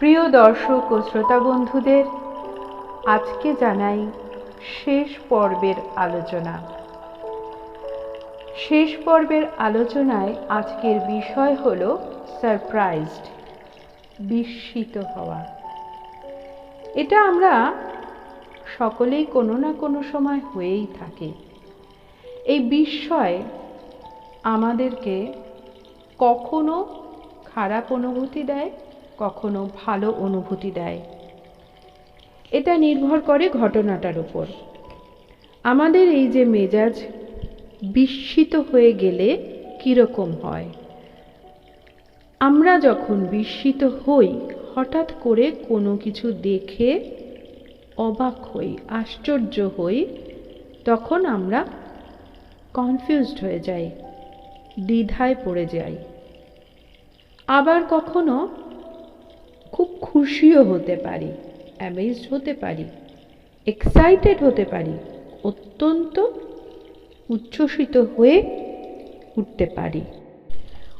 প্রিয় দর্শক ও শ্রোতা বন্ধুদের, আজকে জানাই শেষ পর্বের আলোচনা। শেষ পর্বের আলোচনায় আজকের বিষয় হল সারপ্রাইজড বিস্মিত হওয়া। এটা আমরা সকলেই কোনো না কোনো সময় হয়েই থাকি। এই বিস্ময় আমাদেরকে কখনো খারাপ অনুভূতি দেয় কখনো ভালো অনুভূতি দেয়। এটা নির্ভর করে ঘটনাটার উপর। আমাদের এই যে মেজাজ বিস্মিত হয়ে গেলে কীরকম হয়? আমরা যখন বিস্মিত হই, হঠাৎ করে কোনো কিছু দেখে অবাক হই, আশ্চর্য হই, তখন আমরা কনফিউজড হয়ে যাই, দ্বিধায় পড়ে যাই। আবার কখনো খুব খুশিও হতে পারি অ্যামেজড হতে পারি এক্সাইটেড হতে পারি, অত্যন্ত উচ্ছ্বসিত হয়ে উঠতে পারি।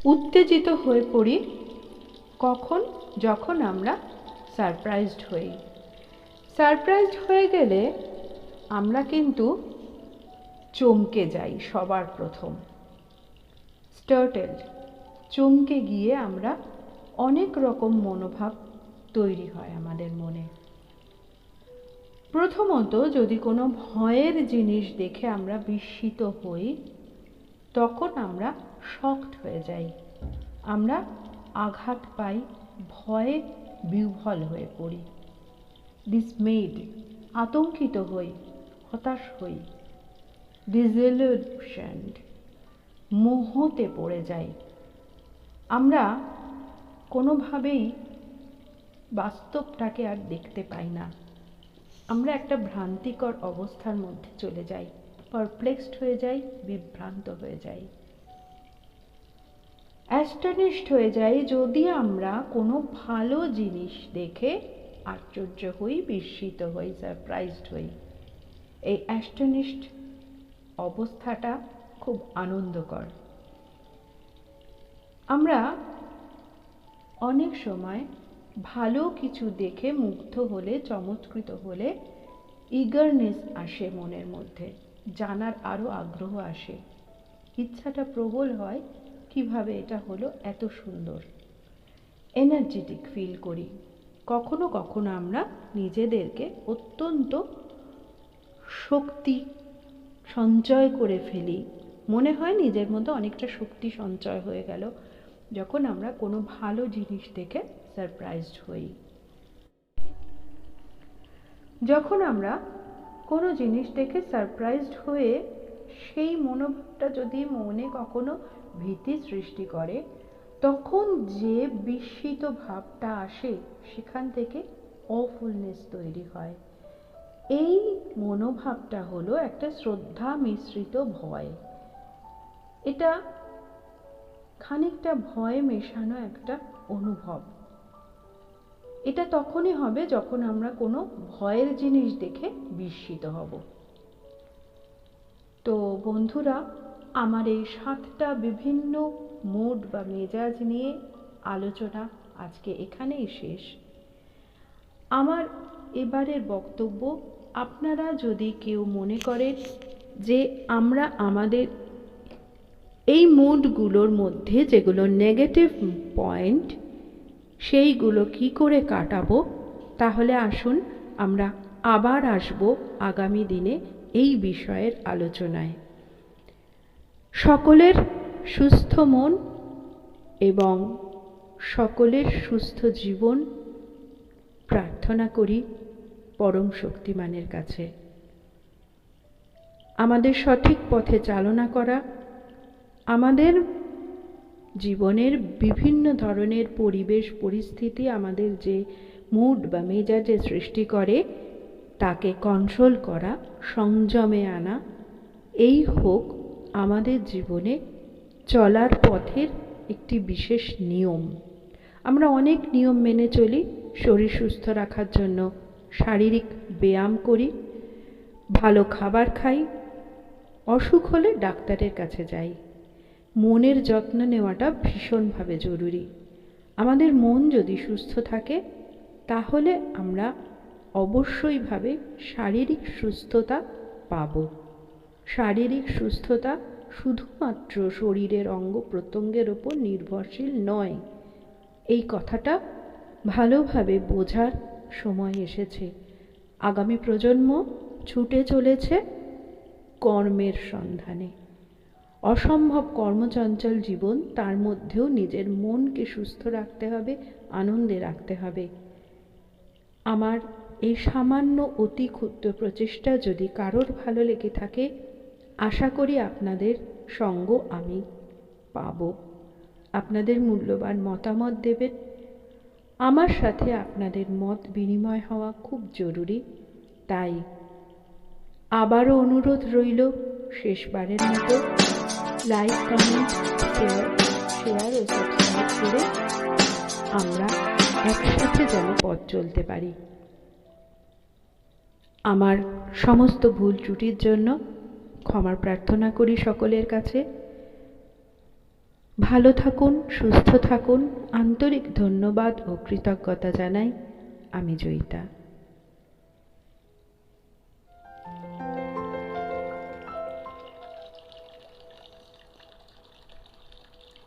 উত্তেজিত হয়ে পড়ি কখন? যখন আমরা সারপ্রাইজড হই। সারপ্রাইজড হয়ে গেলে আমরা কিন্তু চমকে যাই সবার প্রথম। স্টার্টেল চমকে গিয়ে আমরা অনেক রকম মনোভাব তৈরি হয় আমাদের মনে। প্রথমত, যদি কোনো ভয়ের জিনিস দেখে আমরা বিস্মিত হই, তখন আমরা শক্ত হয়ে যাই। আমরা আঘাত পাই, ভয়ে বিহ্বল হয়ে পড়ি। ডিসমেড আতঙ্কিত হই, হতাশ হই। ডিজেলিউশনড মোহতে পড়ে যাই। আমরা কোনোভাবেই বাস্তবটাকে আর দেখতে পাই না। আমরা একটা ভ্রান্তিকর অবস্থার মধ্যে চলে যাই পারপ্লেক্সড হয়ে যাই, বিভ্রান্ত হয়ে যাই। অ্যাস্টানিশড হয়ে যাই যদি আমরা কোনো ভালো জিনিস দেখে আশ্চর্য হই, বিস্মিত হই সারপ্রাইজড হই। এই অ্যাস্টানিশড অবস্থাটা খুব আনন্দকর। আমরা অনেক সময় ভালো কিছু দেখে মুগ্ধ হলে, চমৎকৃত হলে ইগারনেস আসে মনের মধ্যে, জানার আরও আগ্রহ আসে। ইচ্ছাটা প্রবল হয় কীভাবে এটা হলো এত সুন্দর। এনার্জেটিক ফিল করি। কখনো কখনো আমরা নিজেদেরকে অত্যন্ত শক্তি সঞ্চয় করে ফেলি। মনে হয় নিজের মধ্যে অনেকটা শক্তি সঞ্চয় হয়ে গেল। যখন আমরা কোনো ভালো জিনিস দেখে সারপ্রাইজড হই। যখন আমরা কোনো জিনিস দেখে সারপ্রাইজড হয়ে সেই মনোভাবটা যদি মনে কখনো ভীতি সৃষ্টি করে, তখন যে বিস্মিত ভাবটা আসে সেখান থেকে অফুলনেস তৈরি হয়। এই মনোভাবটা হলো একটা শ্রদ্ধা মিশ্রিত ভয়। এটা খানিকটা ভয় মেশানো একটা অনুভব। এটা তখনই হবে যখন আমরা কোনো ভয়ের জিনিস দেখে বিস্মিত হব। তো বন্ধুরা, আমার এই সাতটা বিভিন্ন মুড বা মেজাজ নিয়ে আলোচনা আজকে এখানেই শেষ। আমার এবারের বক্তব্য, আপনারা যদি কেউ মনে করেন যে আমরা আমাদের এই মুডগুলোর মধ্যে যেগুলো নেগেটিভ পয়েন্ট সেইগুলো কি করে কাটাবো? তাহলে আসুন আমরা আবার আসব আগামী দিনে এই বিষয়ের আলোচনায়। সকলের সুস্থ মন এবং সকলের সুস্থ জীবন প্রার্থনা করি পরম শক্তিমানের কাছে। আমাদের সঠিক পথে চালনা করা আমাদের জীবনের বিভিন্ন ধরনের পরিবেশ, পরিস্থিতি আমাদের যে মুড বা মেজাজে সৃষ্টি করে, তাকে কন্ট্রোল করা, সংযমে আনা, এই হোক আমাদের জীবনে চলার পথের একটি বিশেষ নিয়ম। আমরা অনেক নিয়ম মেনে চলি, শরীর সুস্থ রাখার জন্য শারীরিক ব্যায়াম করি, ভালো খাবার খাই, অসুখ হলে ডাক্তারের কাছে যাই। মনের যত্ন নেওয়াটা ভীষণভাবে জরুরি। আমাদের মন যদি সুস্থ থাকে, তাহলে আমরা অবশ্যইভাবে শারীরিক সুস্থতা পাব। শারীরিক সুস্থতা শুধুমাত্র শরীরের অঙ্গ প্রত্যঙ্গের ওপর নির্ভরশীল নয়। এই কথাটা ভালোভাবে বোঝার সময় এসেছে। আগামী প্রজন্ম ছুটে চলেছে কর্মের সন্ধানে। অসম্ভব কর্মচঞ্চল জীবন তার মধ্যেও নিজের মনকে সুস্থ রাখতে হবে, আনন্দে রাখতে হবে। আমার এই সামান্য অতি ক্ষুদ্র প্রচেষ্টা যদি কারোর ভালো লেগে থাকে, আশা করি আপনাদের সঙ্গ আমি পাব। আপনাদের মূল্যবান মতামত দেবেন। আমার সাথে আপনাদের মত বিনিময় হওয়া খুব জরুরি, তাই আবারও অনুরোধ রইল শেষবারের মতো। লাইক, কমেন্ট শেয়ার শেয়ার ও সাবস্ক্রাইব করে আমরা একসাথে যেন পথ চলতে পারি। আমার সমস্ত ভুল ত্রুটির জন্য ক্ষমার প্রার্থনা করি সকলের কাছে। ভালো থাকুন, সুস্থ থাকুন, আন্তরিক ধন্যবাদ ও কৃতজ্ঞতা জানাই আমি জয়িতা।